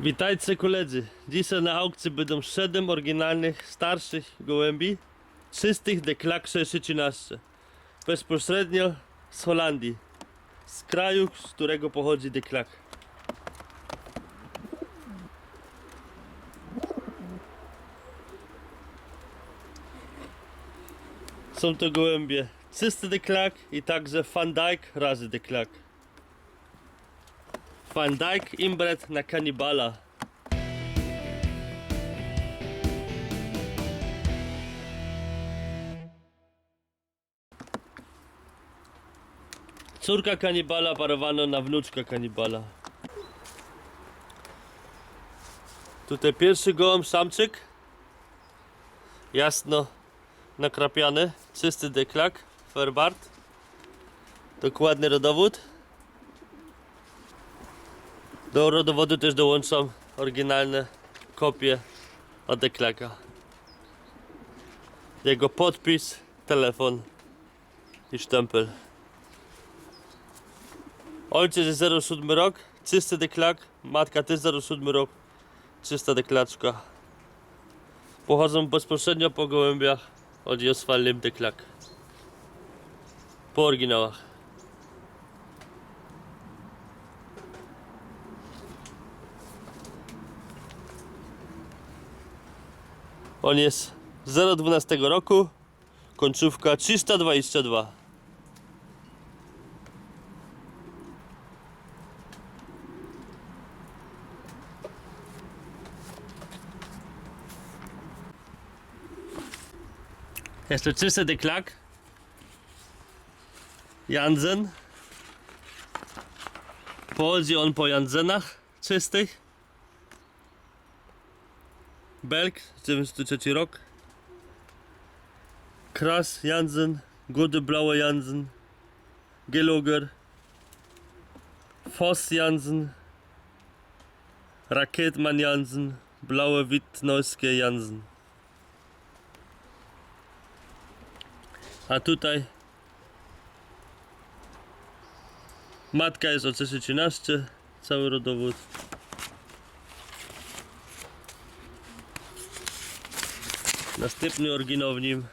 Witajcie koledzy. Dzisiaj na aukcji będą 7 oryginalnych, starszych gołębi, czystych deklak 613. Bezpośrednio z Holandii. Z kraju, z którego pochodzi deklak. Są to gołębie czysty deklak i także Van Dijk razy deklak. Van Dijk inbred na kanibala. Córka kanibala parowano na wnuczka kanibala. Tutaj pierwszy gołąb samczyk. Jasno nakrapiany, czysty deklak, Fairbart. Dokładny rodowód. Do rodowodu też dołączam oryginalne kopie od. Jego podpis, telefon i sztempel. Ojciec jest 07 rok, czysty deklak, matka też 07 rok, czysta deklaczka. Pochodzą bezpośrednio po gołębiach od Joswalim deklak. Po oryginałach. On jest 012 roku, końcówka 322. Jest to czysty deklak. Jansen. Pochodzi on po Jansenach czystych. Belk, 93 rok. Kras Jansen, Gode Blaue Jansen, Geloger, Voss Jansen, Raketman Jansen, Blaue Wittneuskie Jansen. A tutaj matka jest o 13, cały rodowód. Następny oryginał w nim.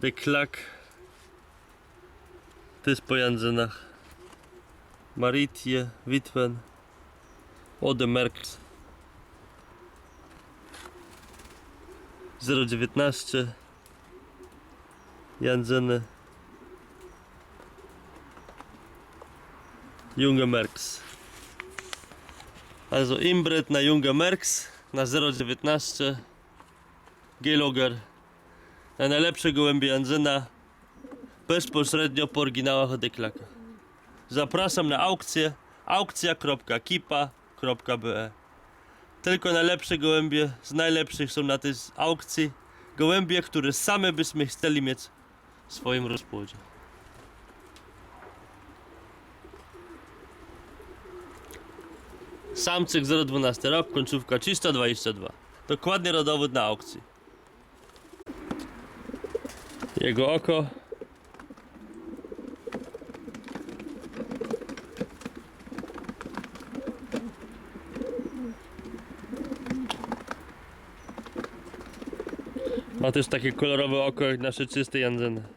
The Klak To jest po Jansenach Maritie, Witwen Ode Merks 019 Janseny Junge Merks Also Imbret na Junge Merks na 019 Geloger na najlepsze gołębie Janzena bezpośrednio po oryginałach od Deklaka. Zapraszam na aukcję aukcja.kipa.be Tylko najlepsze gołębie z najlepszych są na tej aukcji. Gołębie, które same byśmy chcieli mieć w swoim rozpłodzie. Samczyk 012 rok, końcówka 322. Dokładnie rodowód na aukcji. Jego oko. Ma też takie kolorowe oko jak nasze czyste Janzeny.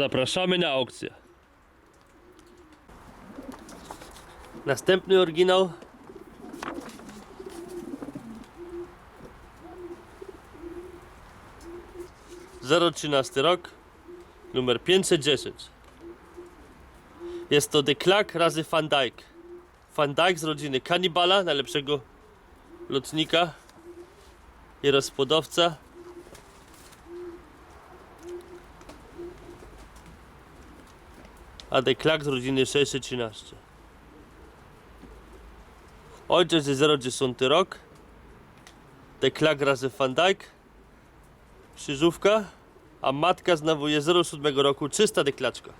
Zapraszamy na aukcję. Następny oryginał. Zero trzynasty rok, numer 510. Jest to The Clark razy Van Dyke. Van Dyke z rodziny kanibala, najlepszego lotnika i rozpłodowca. A de Clark z rodziny 613. Ojciec jest 010 rok. De Clark razy Van Dyke. Krzyżówka. A matka znowu jest 07 roku, czysta deklaczka.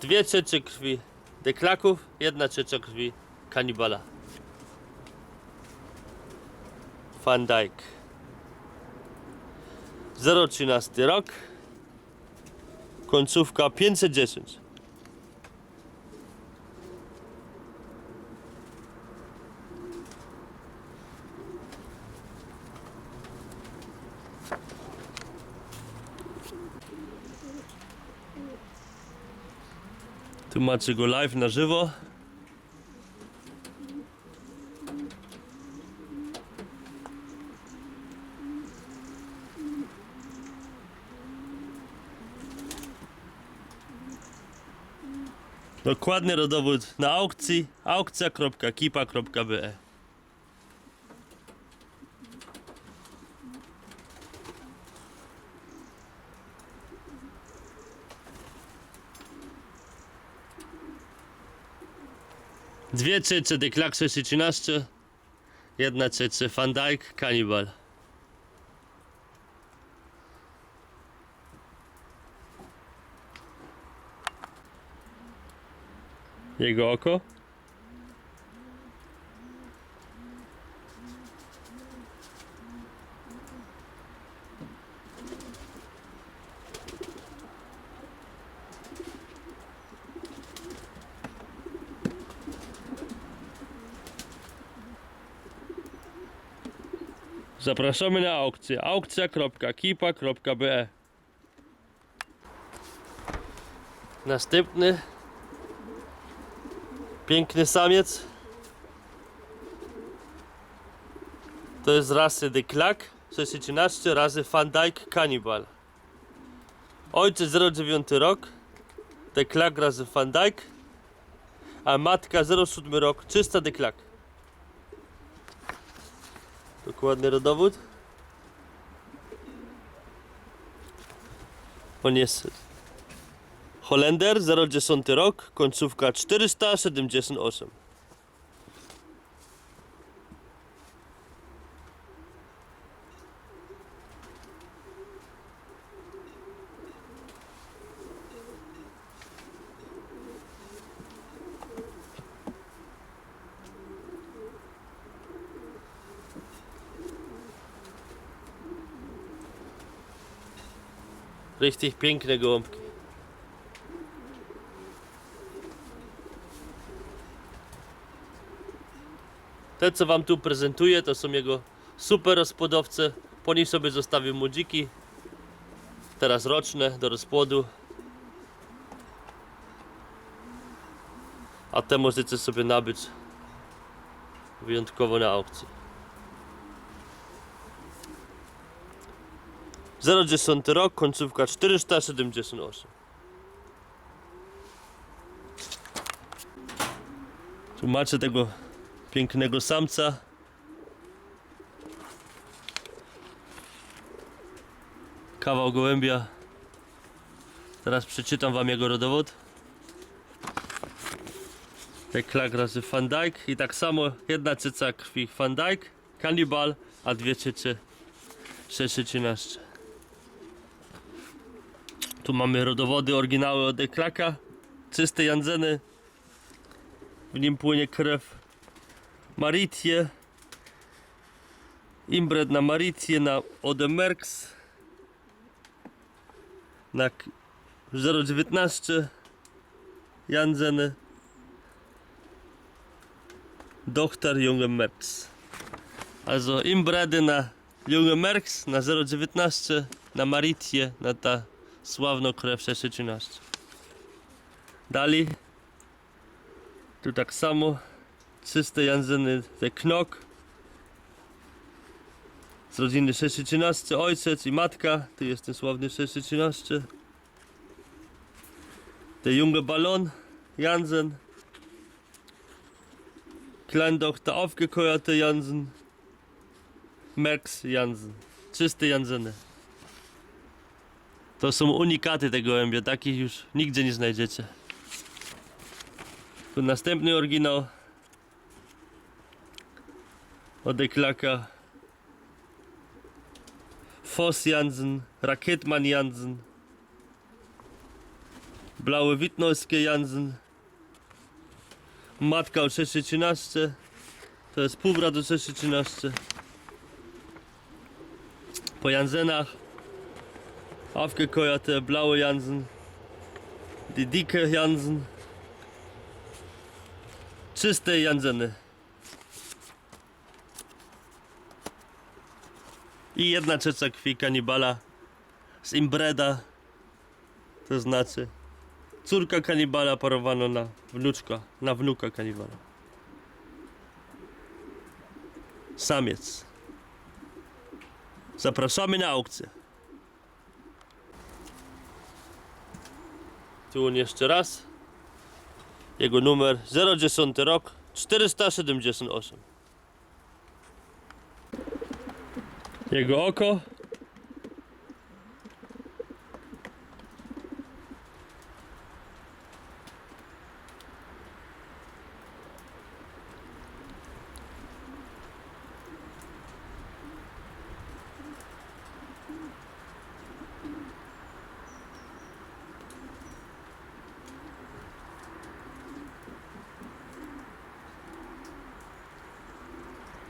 Dwie trzecie krwi deklaków, jedna trzecia krwi kanibala. Van Dyke. 013 rok. Końcówka 510. Tu macie go live na żywo. Dokładny rodowód na aukcji aukcja.kipa.be Dwie trzecie Declac 613 Jedna trzecia Van Dyke Cannibal Jego oko? Zapraszamy na aukcję. Aukcja.kipa.be Następny Piękny samiec. To jest rasy The Clack 613 razy Van Dyke Cannibal. Ojciec 09 rok The Clack razy Van Dyke A matka 07 rok czysta The Clack Dokładny rodowód. On jest Holender 010 rok, końcówka 478. Richtig piękne gołąbki. Te co wam tu prezentuję to są jego super rozpłodowce. Po nich sobie zostawię młodziki. Teraz roczne do rozpłodu. A te możecie sobie nabyć wyjątkowo na aukcji. 010 rok, końcówka 478. Tu macie tego pięknego samca. Kawał gołębia. Teraz przeczytam wam jego rodowód. Klak razy Van Dyke i tak samo jedna cyca krwi Van Dyke, Cannibal, a dwie cyce 613. Tu mamy rodowody, oryginały od Klaka, czyste jandzeny. W nim płynie krew Maritie. Imbred na Maritie, na Odemerks. Na k- 019 Jandzeny. Doktor Junge Merks. Also Imbredy na Junge Merks, na 019, na Maritie, na ta sławną krew 613. Dalej. Tu tak samo. Czyste Janzeny The Knok. Z rodziny 613 ojciec i matka. Tu jest ten sławny 613. Der junge Ballon Jansen. Kleindochter aufgekeuerte Jansen. Max Jansen. Czyste Janseny. To są unikaty tego gołębia, takich już nigdzie nie znajdziecie. Tu następny oryginał od Klaka. Voss Jansen, Raketman Jansen, Blaue Wittnowskie Jansen, Matka o 613. To jest półbrat o 613. Po Jansenach. Aufgekoja te blaue Jansen. Die dicke Jansen. Czyste Janseny. I jedna trzecia krwi kanibala z imbreda. To znaczy córka kanibala parowano na wnuczka, na wnuka kanibala. Samiec. Zapraszamy na aukcję. Tu jeszcze raz. Jego numer 010 rok 478. Jego oko.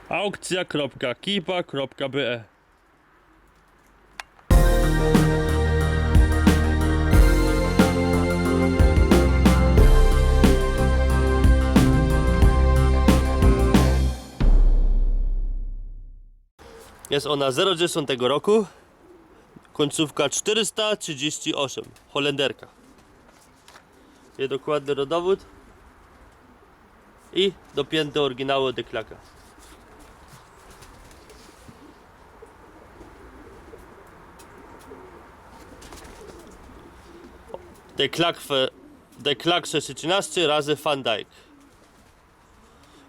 Aukcja.kipa.be Jest ona 010 roku. Końcówka 438. Holenderka. Jest dokładny rodowód. I dopięte oryginały deklaka. De Klak, de Klak 613 razy Van Dijk.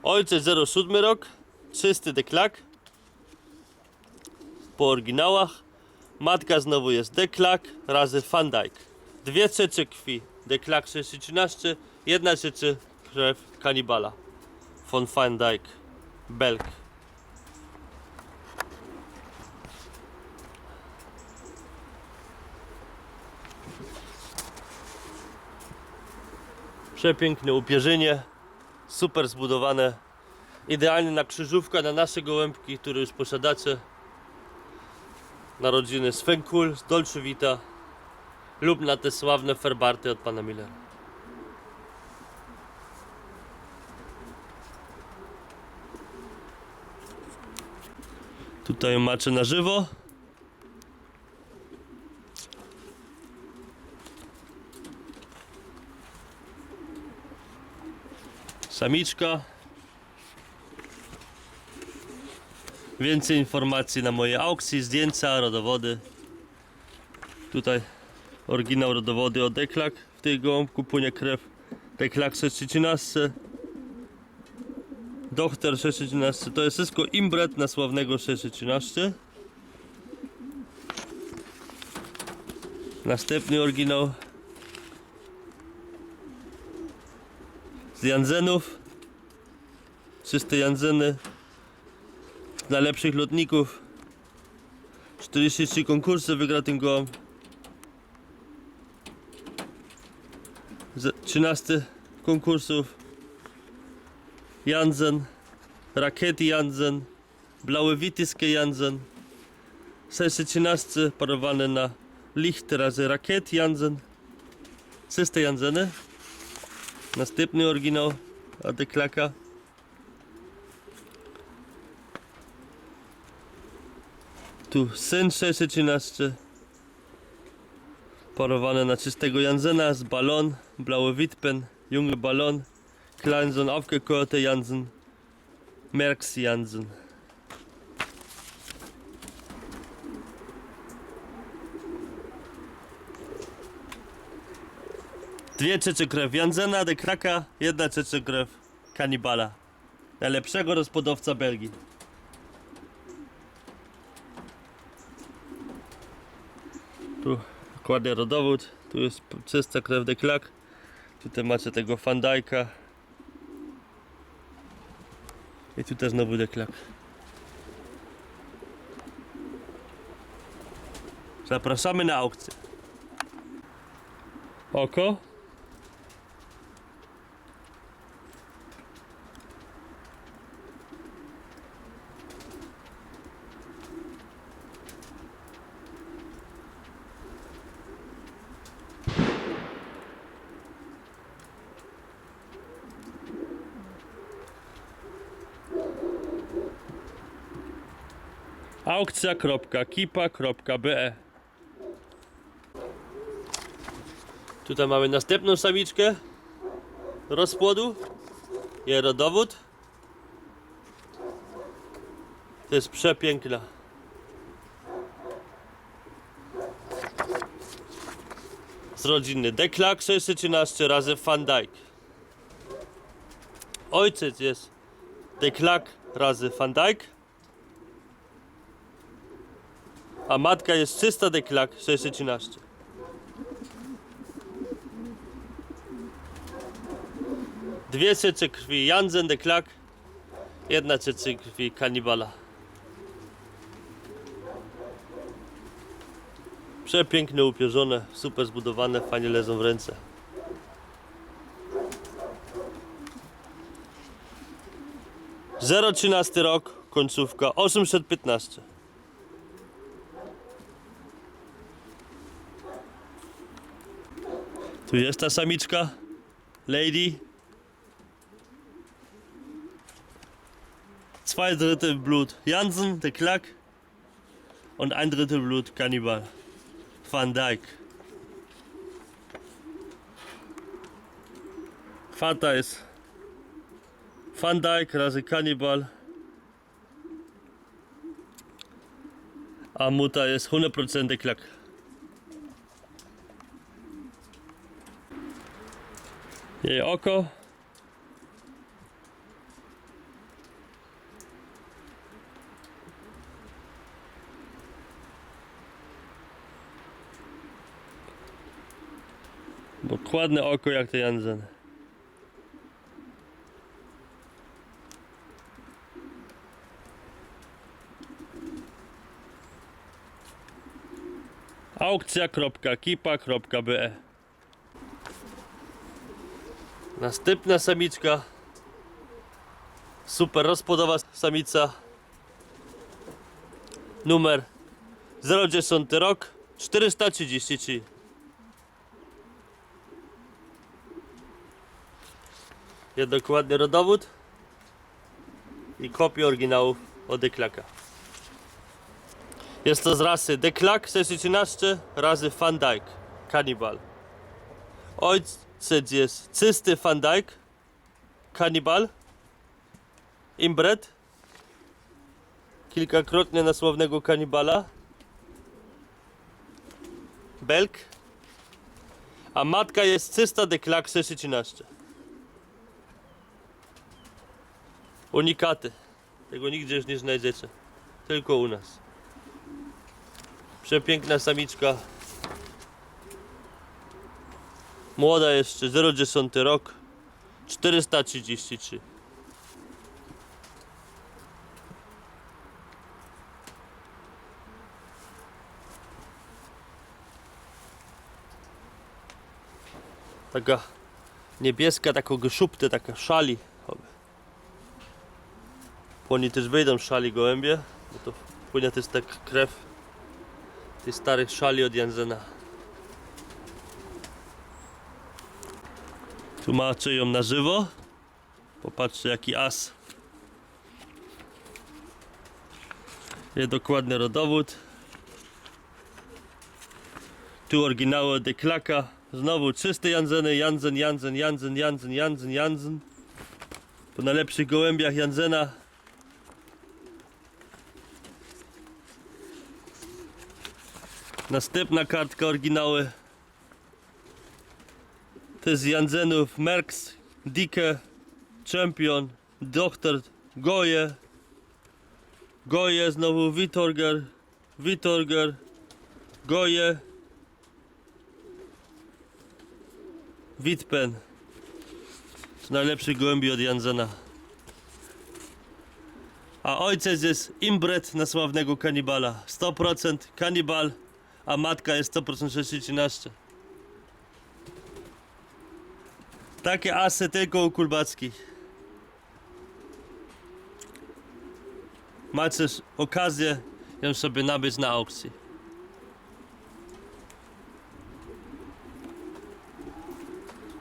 Ojciec 07 rok, czysty de Klak. Po oryginałach. Matka znowu jest de Klak razy Van Dijk. Dwie trzecie krwi de Klak 613, jedna trzecia krew kanibala. Von Van Dijk. Belk. Przepiękne upierzynie, super zbudowane, idealnie na krzyżówkę, na nasze gołębki, które już posiadacie. Narodziny z Fenkul, z lub na te sławne ferbarty od pana Millera. Tutaj macie na żywo. Samiczka. Więcej informacji na mojej aukcji, zdjęcia, rodowody. Tutaj oryginał rodowody od Deklak. W tej gołąbku płynie krew Deklak 613. Doktor 613 to jest wszystko imbret na sławnego 613. Następny oryginał z Janzenów. Czyste Janzeny. Dla lepszych lotników. 43 konkursy wygra ten gołąb. Z- 13 konkursów. Jansen. Rakiety Jansen. Blaue Witiskie Jansen. 613 parowane na Licht razy Rakiet Jansen. Czyste Janseny. Następny oryginał Adeklaka. Tu syn 613. Parowane na czystego Jansena z balon, blaue Witpen, junge Ballon, Kleinson aufgekochte Jansen, Merks Jansen. Dwie trzecie krew Jansena, de Kraka, jedna trzecia krew Kanibala. Najlepszego rozpodowca Belgii. Tu dokładnie rodowód, tu jest czysta krew Klak. Tutaj macie tego Fandajka. I tu też znowu de Klak. Zapraszamy na aukcję. Oko. Aukcja.kipa.be Tutaj mamy następną samiczkę rozpłodu. Jej rodowód. To jest przepiękna. Z rodziny Deklak 613 razy Van Dyke. Ojciec jest Deklak razy Van Dyke. A matka jest czysta Deklak 613. Dwie syce krwi Jansen de Klak, jedna syce krwi Kanibala. Przepiękne, upierzone, super zbudowane, fajnie leżą w ręce. Zero trzynasty rok, końcówka 815. Tu jest ta samiczka, lady. Zwei Drittel Blut Jansen, der Klack. Und ein Drittel Blut Cannibal. Van Dyke. Vater ist Van Dyke, razy Cannibal. A Mutter jest 100% der Klack. Jej oko. Dokładne oko jak to Jansen. Aukcja.kipa.be Następna samiczka. Super rozpłodowa samica. Numer 010 rok 433. Jest dokładny rodowód i kopię oryginałów od Deklaka. Jest to z rasy Deklak 613 razy Van Dyke Cannibal. Ojciec jest czysty Van Dyke Cannibal Imbred kilkakrotnie na sławnego kanibala Belk a matka jest czysta Deklak 613 Unikaty. Tego nigdzie już nie znajdziecie. Tylko u nas. Przepiękna samiczka. Młoda jeszcze, 010 rok. 433. Taka niebieska, taką geszuptę, taka szali. Po niej też wyjdą szali gołębie, bo to płynie też tak krew tych starych szali od Jensena. Tłumaczę ją na żywo. Popatrzcie jaki as. Jest dokładny rodowód. Tu oryginały od Klaka. Znowu czysty Janzeny, Janzen, Janzen, Janzen, Janzen, Janzen, Janzen. Po najlepszych gołębiach Janzena Następna kartka oryginały. To jest Janzenów Merks, Dike, Champion, Doktor, Goje, Goje, znowu Witorger, Witorger, Goje, Witpen. Z najlepszych gołębi od Janzena. A ojciec jest imbret na sławnego kanibala. 100% kanibal, a matka jest 100% 613. Takie asy tylko u Kulbackich. Macie okazję ją sobie nabyć na aukcji.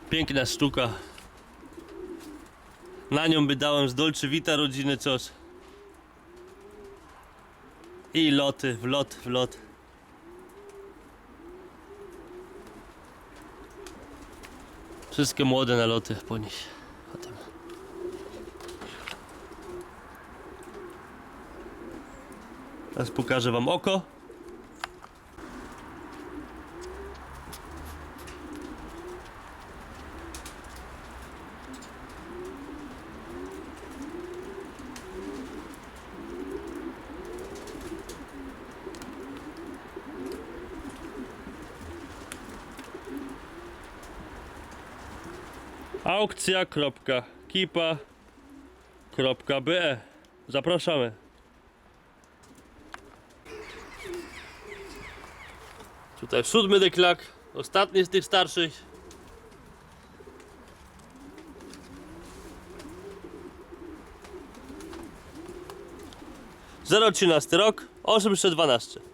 Piękna sztuka. Na nią by dałem z Dolce Vita rodziny coś. I loty, w lot, w lot. Wszystkie młode na loty po nich. Potem. Teraz pokażę wam oko. Aukcja.kipa.be Zapraszamy. Tutaj siódmy deklak, ostatni z tych starszych. Zero trzynasty rok, 812.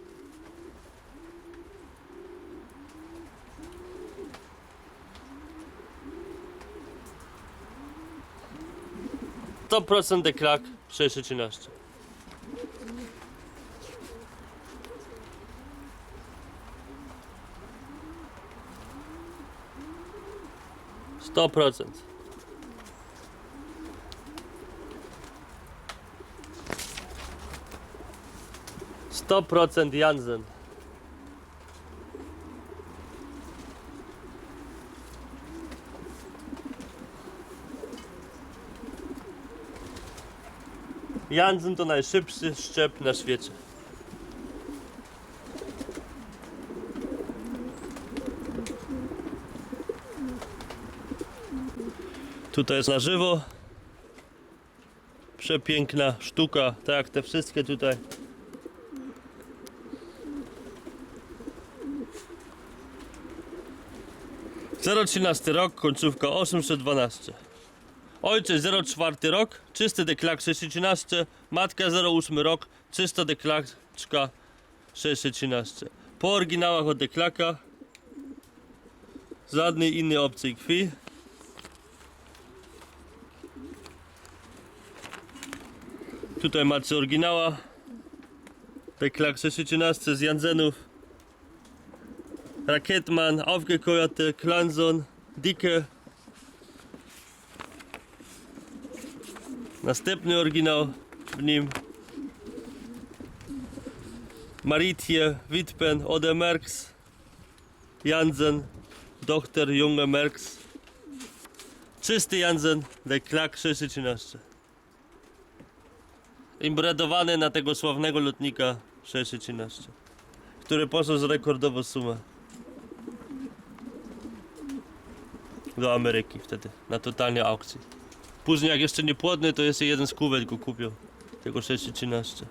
To procent deklak 613. Sto procent. Sto procent Jansen. Jansen to najszybszy szczep na świecie. Tutaj jest na żywo. Przepiękna sztuka, tak te wszystkie tutaj. Zero trzynasty rok, końcówka 812. Ojciec 04 rok, czysty deklak 613, matka 08 rok, czysta deklaczka 613. Po oryginałach od deklaka żadnej innej opcji krwi. Tutaj macie oryginała. Deklak 613 z Jansenów. Rakietman, Aufgekeuerte, Klanson, Dicke. Następny oryginał w nim. Maritie, Witpen, Ode Merks, Jansen, Doktor Junge Merks. Czysty Jansen, de Klak 613. Imbredowany na tego sławnego lotnika 613, który poszedł z rekordową sumę do Ameryki wtedy, na totalnej aukcji. Później jak jeszcze nie płodny, to jeszcze jeden z kuwet go kupił. Tego 613.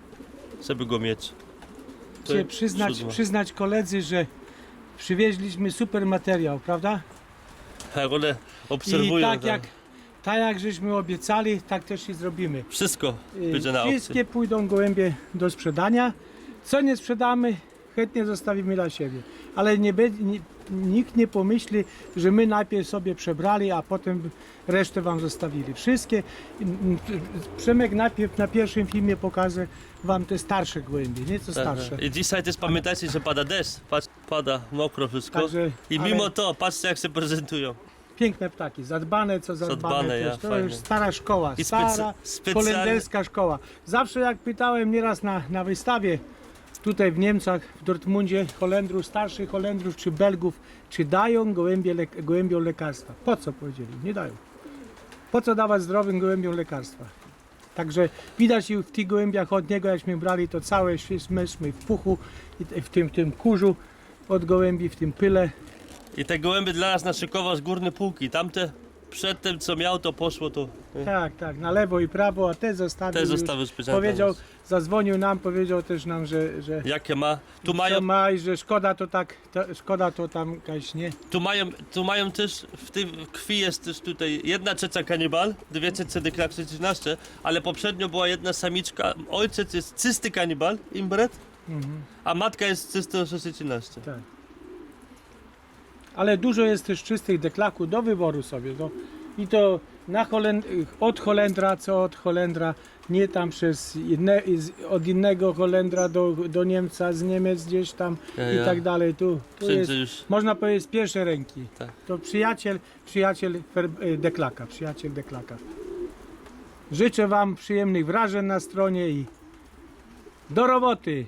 Żeby go mieć. To Chcę przyznać, siódma. przyznać koledzy, że przywieźliśmy super materiał, prawda? Jak one I obserwują. tak tam. jak, tak jak żeśmy obiecali, tak też i zrobimy. Wszystko Y, będzie na. Wszystkie pójdą gołębie do sprzedania. Co nie sprzedamy, chętnie zostawimy dla siebie. Ale nie, nikt nie pomyśli, że my najpierw sobie przebrali, a potem resztę wam zostawili. Wszystkie. Przemek najpierw na pierwszym filmie pokaże wam te starsze gołębie, nieco starsze. Tak, I dzisiaj też pamiętajcie, że pada deszcz. Patrz, pada mokro wszystko. Także, I ale- mimo to, patrzcie jak się prezentują. Piękne ptaki, zadbane co zadbane. Zadbane, ja, to fajnie. już stara szkoła, I stara specjalnie- holenderska szkoła. Zawsze jak pytałem nieraz na, na wystawie tutaj w Niemczech, w Dortmundzie, Holendrów, starszych Holendrów czy Belgów, czy dają gołębie, le, gołębiom lekarstwa. Po co powiedzieli? Nie dają. Po co dawać zdrowym gołębiom lekarstwa? Także widać w tych gołębiach od niego, jakśmy brali to całe, myśmy w puchu, w tym, tym kurzu od gołębi, w tym pyle. I te gołębie dla nas naszykował z górnej półki. Tamte przed tym co miał to poszło to. Tak, tak, na lewo i prawo, a te zostawił Te już. zostały specjalnie. Powiedział, zadzwonił nam, powiedział też nam, że, że Jakie ma? Tu co mają, ma i że szkoda to tak, to, szkoda to tam jakaś nie. tu mają, tu mają też, w tej krwi jest też tutaj jedna trzecia kanibal, dwie trzecie deklak 13, ale poprzednio była jedna samiczka. Ojciec jest czysty kanibal, imbret, Mhm, a matka jest czysto 13. tak. Ale dużo jest też czystych deklaków do wyboru sobie. Do, I to na Holen- od Holendra, co od Holendra, nie tam przez z- od innego Holendra do, do Niemca, z Niemiec gdzieś tam Ja, i ja. tak dalej. Tu, tu jest, już. można powiedzieć, z pierwszej ręki. Tak. To przyjaciel, przyjaciel y, Deklaka, przyjaciel Deklaka. Życzę Wam przyjemnych wrażeń na stronie i do roboty.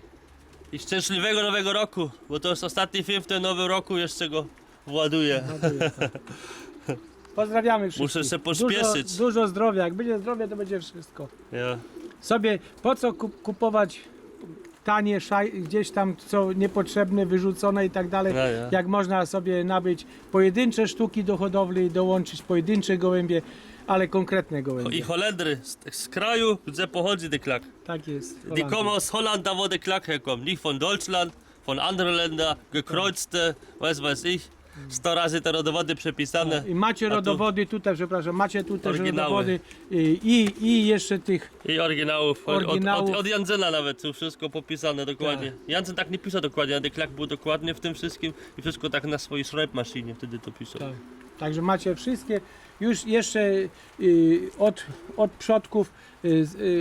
I szczęśliwego nowego roku, bo to jest ostatni film w tym nowym roku, jeszcze go właduję. Pozdrawiamy wszystkich. Muszę się pośpieszyć. Dużo, dużo zdrowia. Jak będzie zdrowie, to będzie wszystko. Ja. Sobie po co kup, kupować tanie szaj, gdzieś tam co niepotrzebne, wyrzucone i tak dalej, Ja, ja. jak można sobie nabyć pojedyncze sztuki do hodowli i dołączyć pojedyncze gołębie, ale konkretne I gołębie. Holendry, z, z kraju, gdzie pochodzi de klak. Tak jest. Die Holandia. kommen aus Holland, da wo der Klack herkommt. Nicht von Deutschland, von anderen Ländern, gekreuzte, weiß weiß ich. 100 razy te rodowody przepisane. I macie rodowody tutaj, przepraszam, macie tu też Oryginały. rodowody i, i, i jeszcze tych, I oryginałów. Od, od, Oryginałów. od, od Janzena nawet, tu wszystko popisane dokładnie. Tak. Tak nie pisał dokładnie, a de Klak był dokładnie w tym wszystkim i wszystko tak na swojej szrajbmaszynie wtedy to pisał. tak. Także macie wszystkie, już jeszcze y, od, od przodków,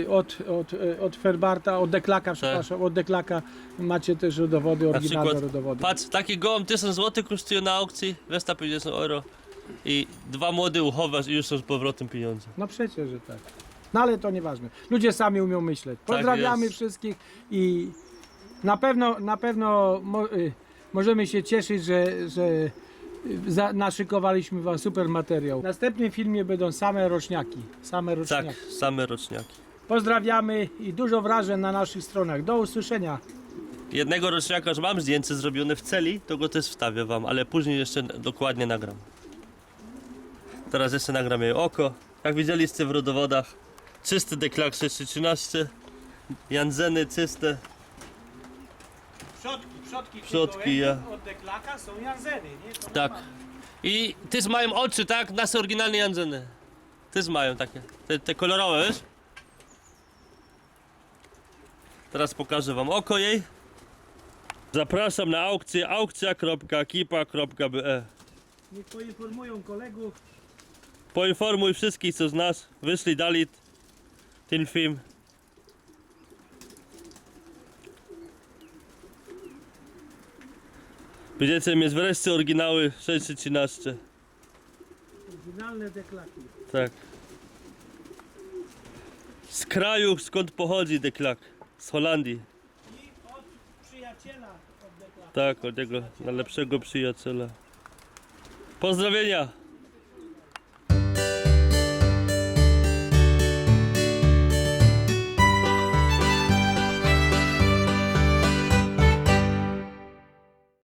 od, od, y, od Ferbarta, od Deklaka, przepraszam, od Deklaka macie też rodowody, Na oryginalne przykład, rodowody. patrz, taki gołąb 1000 zł kosztuje na aukcji, 250 euro. I dwa młode uchowasz i już są z powrotem pieniądze. No przecież, że tak. No ale to nieważne. Ludzie sami umią myśleć. Tak Pozdrawiamy jest. wszystkich i na pewno, na pewno mo, y, możemy się cieszyć, że, że y, za, naszykowaliśmy wam super materiał. W następnym filmie będą same roczniaki. Same Tak, roczniaki. same roczniaki. Pozdrawiamy i dużo wrażeń na naszych stronach. Do usłyszenia. Jednego roczniaka już mam zdjęcie zrobione w celi, to go też wstawię wam, ale później jeszcze dokładnie nagram. Teraz jeszcze nagram jej oko. Jak widzieliście w rodowodach, czysty deklak 613, Janzeny czyste, Przodki, przodki, Przodki, ja. od deklaka są janzeny, nie? tak. I też mają oczy, tak? Nasze oryginalne Janzeny. Też mają takie, te, te kolorowe, wiesz? Teraz pokażę wam oko jej. Zapraszam na aukcję aukcja.kipa.be Niech poinformują kolegów. Poinformuj wszystkich, co znasz. Wyszli, dali ten film. Będziecie mieć wreszcie oryginały 613. Oryginalne deklaki. Tak. Z kraju, skąd pochodzi deklak. Z Holandii. I od przyjaciela od deklaka. Tak, od jego najlepszego przyjaciela. Pozdrowienia!